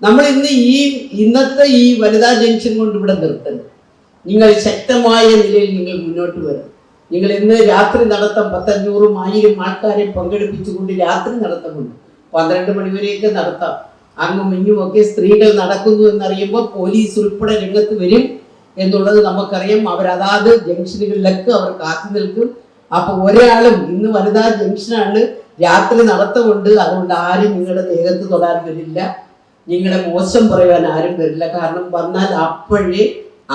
നമ്മൾ ഇന്ന് ഈ ഇന്നത്തെ ഈ വനിതാ ജംഗ്ഷൻ കൊണ്ട് ഇവിടെ നിർത്തരുത് നിങ്ങൾ ശക്തമായ നിലയിൽ നിങ്ങൾ മുന്നോട്ട് വരണം. നിങ്ങൾ ഇന്ന് രാത്രി നടത്തം പത്തഞ്ഞൂറും ആയിരം ആൾക്കാരെ പങ്കെടുപ്പിച്ചുകൊണ്ട് രാത്രി നടത്തമുണ്ട്. പന്ത്രണ്ട് മണിവരെയൊക്കെ നടത്താം. അങ്ങും ഇങ്ങും ഒക്കെ സ്ത്രീകൾ നടക്കുന്നു എന്നറിയുമ്പോൾ പോലീസ് ഉൾപ്പെടെ രംഗത്ത് വരും എന്നുള്ളത് നമുക്കറിയാം. അവർ അതാത് ജംഗ്ഷനുകളിലൊക്കെ അവർ കാത്തു നിൽക്കും. അപ്പൊ ഒരാളും ഇന്ന് വനിതാ ജംഗ്ഷനാണ് രാത്രി നടത്തമുണ്ട്. അതുകൊണ്ട് ആരും നിങ്ങളുടെ ദേഹത്ത് തൊടാൻ വരില്ല. നിങ്ങളെ മോശം പറയാൻ ആരും വരില്ല. കാരണം വന്നാൽ അപ്പോഴേ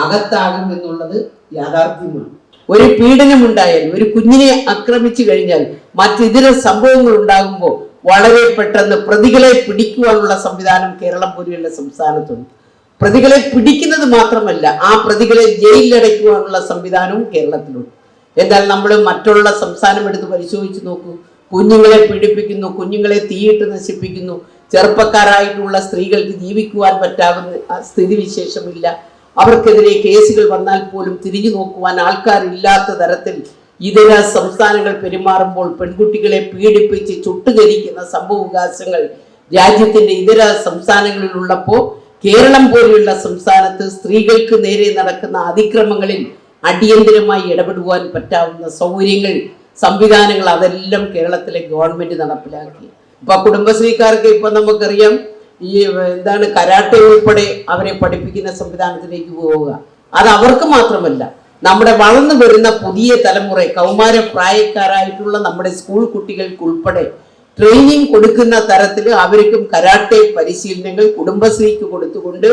അകത്താകും എന്നുള്ളത് യാഥാർത്ഥ്യമാണ്. ഒരു പീഡനം ഉണ്ടായാൽ ഒരു കുഞ്ഞിനെ ആക്രമിച്ചു കഴിഞ്ഞാൽ മറ്റിതര സംഭവങ്ങൾ ഉണ്ടാകുമ്പോൾ വളരെ പെട്ടെന്ന് പ്രതികളെ പിടിക്കുവാനുള്ള സംവിധാനം കേരളം പോലെയുള്ള സംസ്ഥാനത്തുണ്ട്. പ്രതികളെ പിടിക്കുന്നത് മാത്രമല്ല ആ പ്രതികളെ ജയിലിലടയ്ക്കുവാനുള്ള സംവിധാനവും കേരളത്തിലുണ്ട്. എന്നാൽ നമ്മൾ മറ്റുള്ള സംസ്ഥാനം എടുത്ത് പരിശോധിച്ച് നോക്കൂ. കുഞ്ഞുങ്ങളെ പീഡിപ്പിക്കുന്നു കുഞ്ഞുങ്ങളെ തീയിട്ട് നശിപ്പിക്കുന്നു ചെറുപ്പക്കാരായിട്ടുള്ള സ്ത്രീകൾക്ക് ജീവിക്കുവാൻ പറ്റാവുന്ന സ്ഥിതിവിശേഷമില്ല. അവർക്കെതിരെ കേസുകൾ വന്നാൽ പോലും തിരിഞ്ഞു നോക്കുവാൻ ആൾക്കാരില്ലാത്ത തരത്തിൽ ഇതര സംസ്ഥാനങ്ങൾ പെരുമാറുമ്പോൾ പെൺകുട്ടികളെ പീഡിപ്പിച്ച് ചുട്ടുകരിക്കുന്ന സംഭവവികാസങ്ങൾ രാജ്യത്തിന്റെ ഇതര സംസ്ഥാനങ്ങളിലുള്ളപ്പോൾ കേരളം പോലെയുള്ള സംസ്ഥാനത്ത് സ്ത്രീകൾക്ക് നേരെ നടക്കുന്ന അതിക്രമങ്ങളിൽ അടിയന്തിരമായി ഇടപെടുവാൻ പറ്റാവുന്ന സൗകര്യങ്ങൾ സംവിധാനങ്ങൾ അതെല്ലാം കേരളത്തിലെ ഗവൺമെന്റ് നടപ്പിലാക്കി. ഇപ്പൊ കുടുംബശ്രീക്കാർക്ക് ഇപ്പൊ നമുക്കറിയാം ഈ എന്താണ് കരാട്ടെ ഉൾപ്പെടെ അവരെ പഠിപ്പിക്കുന്ന സംവിധാനത്തിലേക്ക് പോവുക. അത് അവർക്ക് മാത്രമല്ല നമ്മുടെ വളർന്നു വരുന്ന പുതിയ തലമുറ കൗമാര പ്രായക്കാരായിട്ടുള്ള നമ്മുടെ സ്കൂൾ കുട്ടികൾക്ക് ഉൾപ്പെടെ ട്രെയിനിങ് കൊടുക്കുന്ന തരത്തിൽ അവർക്കും കരാട്ടെ പരിശീലനങ്ങൾ കുടുംബശ്രീക്ക് കൊടുത്തുകൊണ്ട്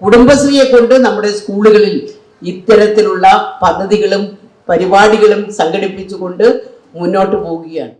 കുടുംബശ്രീയെ കൊണ്ട് നമ്മുടെ സ്കൂളുകളിൽ ഇത്തരത്തിലുള്ള പദ്ധതികളും പരിപാടികളും സംഘടിപ്പിച്ചുകൊണ്ട് മുന്നോട്ട് പോവുകയാണ്.